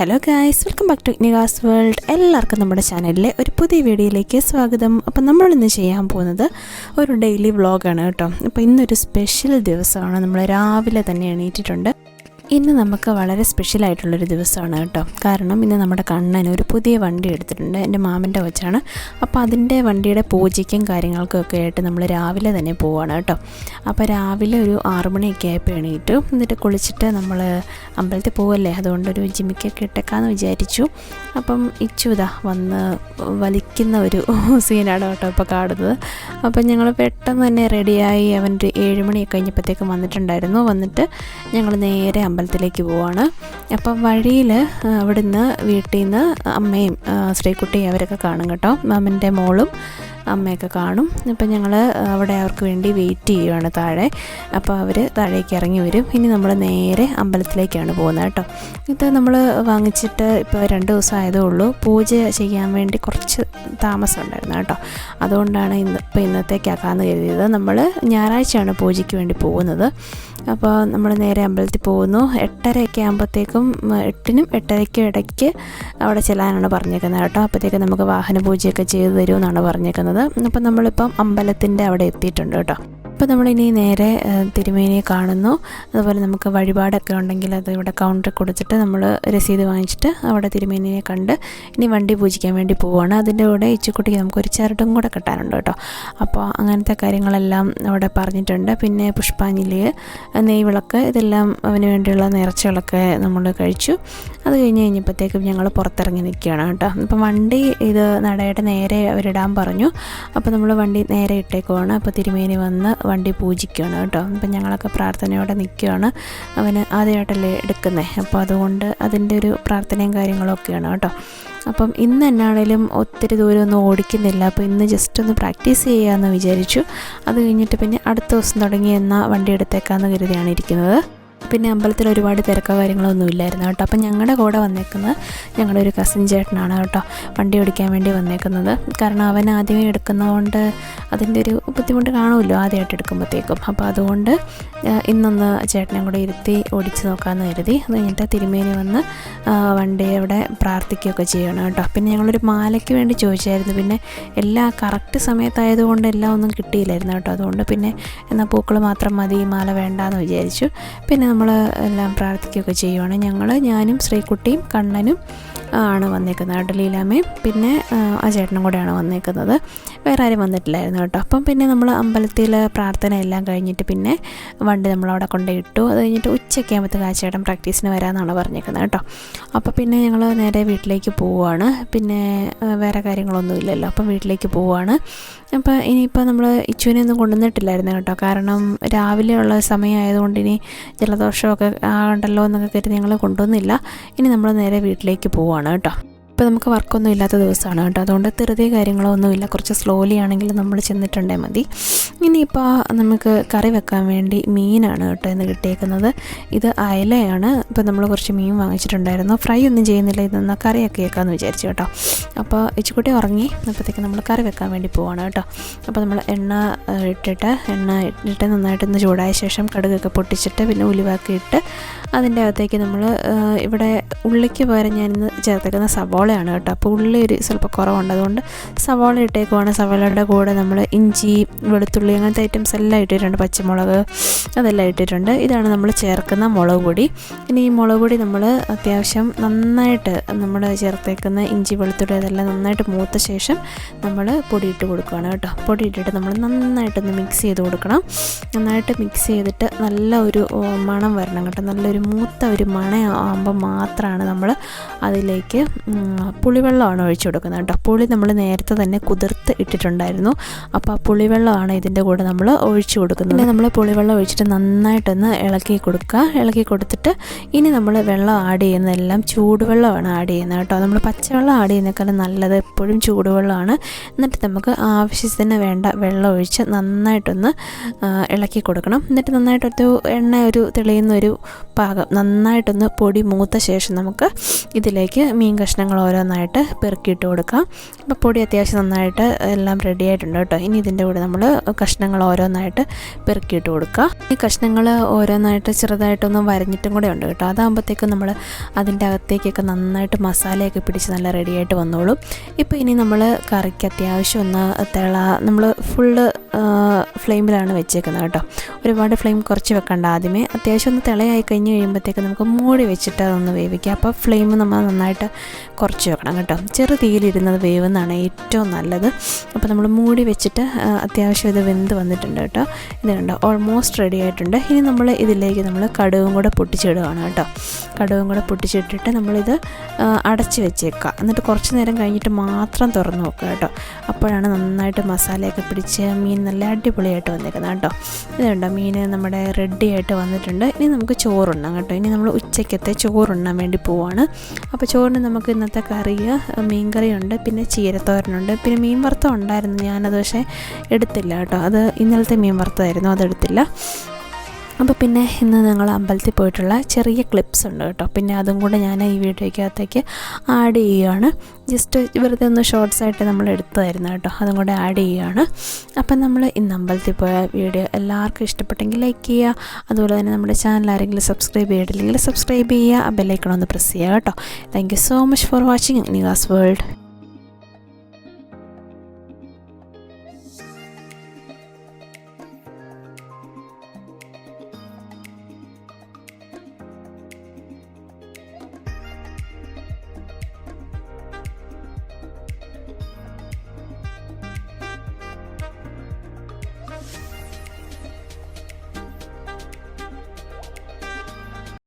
Hello guys welcome back to Nivas world എല്ലാവർക്കും നമ്മുടെ ചാനലിലെ ഒരു പുതിയ വീഡിയോയിലേക്ക് സ്വാഗതം. അപ്പം നമ്മളിന്ന് ചെയ്യാൻ പോകുന്നത് ഒരു ഡെയിലി വ്ളോഗാണ് കേട്ടോ. അപ്പോൾ ഇന്നൊരു സ്പെഷ്യൽ ദിവസമാണ്. നമ്മൾ രാവിലെ തന്നെ എണീറ്റിട്ടുണ്ട്. ഇന്ന് നമുക്ക് വളരെ സ്പെഷ്യൽ ആയിട്ടുള്ളൊരു ദിവസമാണ് കേട്ടോ. കാരണം ഇന്ന് നമ്മുടെ കണ്ണന് ഒരു പുതിയ വണ്ടി എടുത്തിട്ടുണ്ട്. എന്റെ മാമന്റെ വച്ചാണ് അപ്പോൾ അതിന്റെ വണ്ടിയുടെ പൂജയ്ക്കും കാര്യങ്ങൾക്കും ഒക്കെ ആയിട്ട് നമ്മൾ രാവിലെ തന്നെ പോവുകയാണ് കേട്ടോ. അപ്പോൾ രാവിലെ ഒരു ആറു മണിയൊക്കെ ആയപ്പോൾ എണീറ്റു. എന്നിട്ട് കുളിച്ചിട്ട് നമ്മൾ അമ്പലത്തിൽ പോവല്ലേ? അതുകൊണ്ടൊരു ജിമ്മിക്കൊക്കെ ഇട്ടേക്കാന്ന് വിചാരിച്ചു. അപ്പം ഇച്ചുതാ വന്ന് വലിക്കുന്ന ഒരു സീനാണ് കേട്ടോ ഇപ്പോൾ കാണുന്നത്. അപ്പം ഞങ്ങൾ പെട്ടെന്ന് തന്നെ റെഡിയായി അവന്റെ ഏഴുമണിയൊക്കെ ഏഴ് മണിയൊക്കെ കഴിഞ്ഞപ്പോഴത്തേക്കും വന്നിട്ടുണ്ടായിരുന്നു. വന്നിട്ട് ഞങ്ങൾ നേരെ അമ്പലത്തിലേക്ക് പോവാണ്. അപ്പം വഴിയിൽ അവിടുന്ന് വീട്ടിൽ നിന്ന് അമ്മയും ആ, ശ്രീകുട്ടിയും അവരൊക്കെ കാണും കേട്ടോ. മാമന്റെ മോളും അമ്മയൊക്കെ കാണും. അപ്പം ഞങ്ങൾ അവിടെ അവർക്ക് വേണ്ടി വെയിറ്റ് ചെയ്യുവാണ് താഴെ. അപ്പോൾ അവർ താഴേക്ക് ഇറങ്ങി വരും. ഇനി നമ്മൾ നേരെ അമ്പലത്തിലേക്കാണ് പോകുന്നത് കേട്ടോ. ഇത് നമ്മൾ വാങ്ങിച്ചിട്ട് ഇപ്പോൾ രണ്ട് ദിവസം ഉള്ളൂ. പൂജ ചെയ്യാൻ വേണ്ടി കുറച്ച് താമസം ഉണ്ടായിരുന്നു കേട്ടോ. അതുകൊണ്ടാണ് ഇന്ന് ഇപ്പോൾ ഇന്നത്തേക്കാക്കാന്ന് കരുതിയത്. നമ്മൾ ഞായറാഴ്ചയാണ് പൂജയ്ക്ക് വേണ്ടി പോകുന്നത്. അപ്പോൾ നമ്മൾ നേരെ അമ്പലത്തിൽ പോകുന്നു. എട്ടരയൊക്കെ ആകുമ്പോഴത്തേക്കും എട്ടിനും എട്ടരയ്ക്കും ഇടയ്ക്ക് അവിടെ ചെല്ലാനാണ് പറഞ്ഞേക്കുന്നത് കേട്ടോ. അപ്പോഴത്തേക്കും നമുക്ക് വാഹന പൂജയൊക്കെ ചെയ്തു തരുമെന്നാണ് പറഞ്ഞേക്കുന്നത് അപ്പം നമ്മളിപ്പം അമ്പലത്തിന്റെ അവിടെ എത്തിയിട്ടുണ്ട് കേട്ടോ. അപ്പോൾ നമ്മളിനി നേരെ തിരുമേനിയെ കാണുന്നു. അതുപോലെ നമുക്ക് വഴിപാടൊക്കെ ഉണ്ടെങ്കിൽ അത് ഇവിടെ കൗണ്ടറിൽ കൊടുത്തിട്ട് നമ്മൾ രസീത് വാങ്ങിച്ചിട്ട് അവിടെ തിരുമേനിയെ കണ്ട് ഇനി വണ്ടി പൂജിക്കാൻ വേണ്ടി പോവുകയാണ് അതിന്റെ കൂടെ ഇച്ചിക്കുട്ടിക്ക് നമുക്കൊരു ചരടും കൂടെ കെട്ടാനുണ്ട് കേട്ടോ. അപ്പോൾ അങ്ങനത്തെ കാര്യങ്ങളെല്ലാം അവിടെ പറഞ്ഞിട്ടുണ്ട്. പിന്നെ പുഷ്പാഞ്ജലി നെയ്വിളക്ക് ഇതെല്ലാം അവന് വേണ്ടിയുള്ള നേർച്ചകളൊക്കെ നമ്മൾ കഴിച്ചു. അത് കഴിഞ്ഞ് കഴിഞ്ഞപ്പോഴത്തേക്കും ഞങ്ങൾ പുറത്തിറങ്ങി നിൽക്കുകയാണ് കേട്ടോ. അപ്പം വണ്ടി ഇത് നടയുടെ നേരെ അവരിടാൻ പറഞ്ഞു. അപ്പോൾ നമ്മൾ വണ്ടി നേരെ ഇട്ടേക്കുവാണ്. അപ്പോൾ തിരുമേനി വന്ന് വണ്ടി പൂജിക്കുകയാണ് കേട്ടോ. അപ്പം ഞങ്ങളൊക്കെ പ്രാർത്ഥനയോടെ നിൽക്കുകയാണ്. അവന് ആദ്യമായിട്ടല്ലേ എടുക്കുന്നത് അപ്പോൾ അതുകൊണ്ട് അതിന്റെ ഒരു പ്രാർത്ഥനയും കാര്യങ്ങളൊക്കെയാണ് കേട്ടോ. അപ്പം ഇന്ന് എന്നാണേലും ഒത്തിരി ദൂരം ഒന്നും ഓടിക്കുന്നില്ല. അപ്പോൾ ഇന്ന് ജസ്റ്റ് ഒന്ന് പ്രാക്ടീസ് ചെയ്യാമെന്ന് വിചാരിച്ചു. അത് കഴിഞ്ഞിട്ട് പിന്നെ അടുത്ത ദിവസം തുടങ്ങി എന്നാൽ വണ്ടി എടുത്തേക്കാമെന്ന് കരുതിയാണ് ഇരിക്കുന്നത്. പിന്നെ അമ്പലത്തിൽ ഒരുപാട് തിരക്കോ കാര്യങ്ങളൊന്നും ഇല്ലായിരുന്നു കേട്ടോ. അപ്പം ഞങ്ങളുടെ കൂടെ വന്നേക്കുന്നത് ഞങ്ങളുടെ ഒരു കസിൻ ചേട്ടനാണ് കേട്ടോ. വണ്ടി ഓടിക്കാൻ വേണ്ടി വന്നേക്കുന്നത്. കാരണം അവൻ ആദ്യമേ എടുക്കുന്നതുകൊണ്ട് അതിന്റെ ഒരു ബുദ്ധിമുട്ട് കാണുമല്ലോ ആദ്യമായിട്ട് എടുക്കുമ്പോഴത്തേക്കും. അപ്പോൾ അതുകൊണ്ട് ഇന്നൊന്ന് ചേട്ടനെ കൂടെ ഇരുത്തി ഓടിച്ച് നോക്കാമെന്ന് കരുതി. അത് കഴിഞ്ഞിട്ട് തിരുമേനി വന്ന് വണ്ടി അവിടെ പ്രാർത്ഥിക്കുകയൊക്കെ ചെയ്യണം കേട്ടോ. പിന്നെ ഞങ്ങളൊരു മാലയ്ക്ക് വേണ്ടി ചോദിച്ചായിരുന്നു. പിന്നെ എല്ലാ കറക്റ്റ് സമയത്തായതുകൊണ്ട് എല്ലാം ഒന്നും കിട്ടിയില്ലായിരുന്നു കേട്ടോ. അതുകൊണ്ട് പിന്നെ എന്നാൽ പൂക്കൾ മാത്രം മതി മാല വേണ്ടാന്ന് വിചാരിച്ചു. പിന്നെ നമ്മൾ എല്ലാം പ്രാർത്ഥിക്കുകയൊക്കെ ചെയ്യുവാണ്. ഞങ്ങൾ ഞാനും ശ്രീകുട്ടിയും കണ്ണനും ആണ് വന്നേക്കുന്നത് കേട്ടോ പിന്നെ ആ, ചേട്ടനും കൂടെയാണ് വന്നേക്കുന്നത്. വേറെ ആരും വന്നിട്ടില്ലായിരുന്നു കേട്ടോ. അപ്പം പിന്നെ നമ്മൾ അമ്പലത്തിൽ പ്രാർത്ഥന എല്ലാം കഴിഞ്ഞിട്ട് പിന്നെ വണ്ടി നമ്മളവിടെ കൊണ്ടുപോയിട്ടു. അത് കഴിഞ്ഞിട്ട് ഉച്ചയ്ക്ക് ആകുമ്പോഴത്തേക്ക് ആ ചേട്ടൻ പ്രാക്ടീസിന് വരാമെന്നാണ് പറഞ്ഞേക്കുന്നത് കേട്ടോ. അപ്പോൾ പിന്നെ ഞങ്ങൾ നേരെ വീട്ടിലേക്ക് പോവുകയാണ് പിന്നെ വേറെ കാര്യങ്ങളൊന്നും ഇല്ലല്ലോ. അപ്പം വീട്ടിലേക്ക് പോവുകയാണ് അപ്പോൾ ഇനിയിപ്പോൾ നമ്മൾ ഇച്ചുവിനെ ഒന്നും കൊണ്ടുവന്നിട്ടില്ലായിരുന്നു കേട്ടോ. കാരണം രാവിലെ രാവിലെയുള്ള സമയമായതുകൊണ്ട് ഇനി ജലദോഷമൊക്കെ ഉണ്ടല്ലോ എന്നൊക്കെ കരുതി ഞങ്ങൾ കൊണ്ടുവന്നില്ല. ഇനി നമ്മൾ നേരെ വീട്ടിലേക്ക് പോവുകയാണ് കേട്ടോ. ഇപ്പോൾ നമുക്ക് വർക്കൊന്നും ഇല്ലാത്ത ദിവസമാണ് കേട്ടോ. അതുകൊണ്ട് തെറുതെ കാര്യങ്ങളോ ഒന്നുമില്ല കുറച്ച് സ്ലോലി ആണെങ്കിലും നമ്മൾ ചെന്നിട്ടുണ്ടേ മതി. ഇനിയിപ്പോൾ നമുക്ക് കറി വെക്കാൻ വേണ്ടി മീനാണ് കേട്ടോ ഇന്ന് കിട്ടിയേക്കുന്നത്. ഇത് അയലയാണ്. ഇപ്പോൾ നമ്മൾ കുറച്ച് മീൻ വാങ്ങിച്ചിട്ടുണ്ടായിരുന്നു. ഫ്രൈ ഒന്നും ചെയ്യുന്നില്ല. ഇതൊന്ന് കറിയൊക്കെ വെക്കാമെന്ന് വിചാരിച്ചു കേട്ടോ. അപ്പോൾ ഇച്ചിക്കുട്ടി ഉറങ്ങി. അപ്പോഴത്തേക്ക് നമ്മൾ കറി വെക്കാൻ വേണ്ടി പോവാണ് കേട്ടോ. അപ്പോൾ നമ്മൾ എണ്ണ ഇട്ടിട്ട് എണ്ണ ഇട്ടിട്ട് നന്നായിട്ടൊന്ന് ചൂടായ ശേഷം കടുകൊക്കെ പൊട്ടിച്ചിട്ട് പിന്നെ ഉലുവാക്കി ഇട്ട് അതിന്റെ അകത്തേക്ക് നമ്മൾ ഇവിടെ ഉള്ളിക്ക് പകരം ഞാനിന്ന് ചേർത്തേക്കുന്ന സവോളയാണ് കേട്ടോ. അപ്പോൾ ഉള്ളി ഒരു സ്വല്പം കുറവുണ്ട്. അതുകൊണ്ട് സവോള ഇട്ടേക്കുവാണ്. സവോളയുടെ കൂടെ നമ്മൾ ഇഞ്ചി വെളുത്തുള്ളി അങ്ങനത്തെ ഐറ്റംസ് എല്ലാം ഇട്ടിട്ടുണ്ട്. പച്ചമുളക് അതെല്ലാം ഇട്ടിട്ടുണ്ട്. ഇതാണ് നമ്മൾ ചേർക്കുന്ന മുളക് പൊടി. ഇനി ഈ മുളക് പൊടി നമ്മൾ അത്യാവശ്യം നന്നായിട്ട് നമ്മൾ ചേർത്തേക്കുന്ന ഇഞ്ചി വെളുത്തുള്ളി അതെല്ലാം നന്നായിട്ട് മൂത്ത ശേഷം നമ്മൾ പൊടി ഇട്ട് കൊടുക്കുകയാണ് കേട്ടോ. പൊടി ഇട്ടിട്ട് നമ്മൾ നന്നായിട്ടൊന്ന് മിക്സ് ചെയ്ത് കൊടുക്കണം. നന്നായിട്ട് മിക്സ് ചെയ്തിട്ട് നല്ല ഒരു മണം വരണം കേട്ടോ. നല്ലൊരു മൂത്ത ഒരു മണ ആകുമ്പോൾ മാത്രമാണ് നമ്മൾ അതിലേക്ക് പുളിവെള്ളമാണ് ഒഴിച്ചു കൊടുക്കുന്നത് കേട്ടോ. പുളി നമ്മൾ നേരത്തെ തന്നെ കുതിർത്ത് ഇട്ടിട്ടുണ്ടായിരുന്നു. അപ്പോൾ ആ പുളിവെള്ളമാണ് ഇതിന്റെ കൂടെ നമ്മൾ ഒഴിച്ചു കൊടുക്കുന്നത്. നമ്മൾ പുളിവെള്ളം ഒഴിച്ചിട്ട് നന്നായിട്ടൊന്ന് ഇളക്കി കൊടുക്കുക. ഇളക്കി കൊടുത്തിട്ട് ഇനി നമ്മൾ വെള്ളം ആഡ് ചെയ്യുന്നതെല്ലാം ചൂടുവെള്ളമാണ് ആഡ് ചെയ്യുന്നത് കേട്ടോ. നമ്മൾ പച്ചവെള്ളം ആഡ് ചെയ്യുന്നേക്കാളും നല്ലത് എപ്പോഴും ചൂടുവെള്ളമാണ്. എന്നിട്ട് നമുക്ക് ആവശ്യത്തിന് വേണ്ട വെള്ളം ഒഴിച്ച് നന്നായിട്ടൊന്ന് ഇളക്കി കൊടുക്കണം. എന്നിട്ട് നന്നായിട്ടൊരു എണ്ണ ഒരു തെളിയുന്ന ഒരു പാകം. നന്നായിട്ടൊന്ന് പൊടി മൂത്ത ശേഷം നമുക്ക് ഇതിലേക്ക് മീൻ കഷ്ണങ്ങൾ ഓരോന്നായിട്ട് പെറുക്കിയിട്ട് കൊടുക്കാം. അപ്പോൾ പൊടി അത്യാവശ്യം നന്നായിട്ട് എല്ലാം റെഡി ആയിട്ടുണ്ട് കേട്ടോ. ഇനി ഇതിന്റെ കൂടെ നമ്മൾ കഷ്ണങ്ങൾ ഓരോന്നായിട്ട് പെറുക്കിയിട്ട് കൊടുക്കുക. ഈ കഷ്ണങ്ങൾ ഓരോന്നായിട്ട് ചെറുതായിട്ടൊന്ന് വരഞ്ഞിട്ടും കൂടെ ഉണ്ട് കേട്ടോ. അതാകുമ്പോഴത്തേക്കും നമ്മൾ അതിന്റെ അകത്തേക്കൊക്കെ നന്നായിട്ട് മസാലയൊക്കെ പിടിച്ച് നല്ല റെഡിയായിട്ട് വന്നോളും. ഇപ്പോൾ ഇനി നമ്മൾ കറിക്ക് അത്യാവശ്യം ഒന്ന് തിള നമ്മൾ ഫുള്ള് ഫ്ലെയിമിലാണ് വെച്ചേക്കുന്നത് കേട്ടോ. ഒരുപാട് ഫ്ലെയിം കുറച്ച് വെക്കണ്ട ആദ്യമേ. അത്യാവശ്യം ഒന്ന് തിളയായി കഴിഞ്ഞ് കഴിയുമ്പോഴത്തേക്ക് നമുക്ക് മൂടി വെച്ചിട്ട് അതൊന്ന് വേവിക്കുക അപ്പോൾ ഫ്ലെയിം നമ്മൾ നന്നായിട്ട് കുറച്ച് വെക്കണം കേട്ടോ. ചെറു തീയിലിരുന്നത് വേവുന്നതാണ് ഏറ്റവും നല്ലത്. അപ്പോൾ നമ്മൾ മൂടി വെച്ചിട്ട് അത്യാവശ്യം ഇത് വെന്ത് വന്നിട്ടുണ്ട് കേട്ടോ. ഇത് കണ്ടോ ഓൾമോസ്റ്റ് റെഡി ആയിട്ടുണ്ട്. ഇനി നമ്മൾ ഇതിലേക്ക് നമ്മൾ കടുവും കൂടെ പൊട്ടിച്ചിടുകയാണ് കേട്ടോ. കടുവും കൂടെ പൊട്ടിച്ചിട്ടിട്ട് നമ്മളിത് അടച്ച് വെച്ചേക്കുക. എന്നിട്ട് കുറച്ച് നേരം കഴിഞ്ഞിട്ട് മാത്രം തുറന്ന് നോക്കുക കേട്ടോ. അപ്പോഴാണ് നന്നായിട്ട് മസാലയൊക്കെ പിടിച്ച് മീൻ നല്ല അടിപൊളിയായിട്ട് വന്നേക്കുന്നത് കേട്ടോ. ഇത് കണ്ടോ മീൻ നമ്മുടെ റെഡി ആയിട്ട് വന്നിട്ടുണ്ട്. ഇനി നമുക്ക് ചോറുണ്ണാം കേട്ടോ. ഇനി നമ്മൾ ഉച്ചയ്ക്കത്തെ ചോറുണ്ണാൻ വേണ്ടി പോവാണ്. അപ്പോൾ ചോറിന് നമുക്ക് ഇന്നത്തെ കറി മീൻ കറിയുണ്ട് പിന്നെ ചീരത്തോരനുണ്ട് പിന്നെ മീൻ വറുത്തം ഉണ്ടായിരുന്നു ഞാനത് പക്ഷേ എടുത്തില്ല കേട്ടോ. അത് ഇന്നലത്തെ മീൻ വറുത്തതായിരുന്നു അതെടുത്തില്ല. അപ്പോൾ പിന്നെ ഇന്ന് ഞങ്ങൾ അമ്പലത്തിൽ പോയിട്ടുള്ള ചെറിയ ക്ലിപ്സ് ഉണ്ട് കേട്ടോ. പിന്നെ അതും കൂടെ ഞാൻ ഈ വീഡിയോയ്ക്കകത്തേക്ക് ആഡ് ചെയ്യുകയാണ് ജസ്റ്റ് വെറുതെ ഒന്ന് ഷോർട്സ് ആയിട്ട് നമ്മൾ എടുത്തതായിരുന്നു കേട്ടോ. അതും കൂടെ ആഡ് ചെയ്യുകയാണ് അപ്പം നമ്മൾ ഇന്ന് അമ്പലത്തിൽ പോയ വീഡിയോ എല്ലാവർക്കും ഇഷ്ടപ്പെട്ടെങ്കിൽ ലൈക്ക് ചെയ്യുക. അതുപോലെ തന്നെ നമ്മുടെ ചാനൽ ആരെങ്കിലും സബ്സ്ക്രൈബ് ചെയ്തിട്ടില്ലെങ്കിൽ സബ്സ്ക്രൈബ് ചെയ്യുക. ആ ബെല്ലൈക്കൺ ഒന്ന് പ്രസ് ചെയ്യുക കേട്ടോ. Thank you so much for watching Nivas world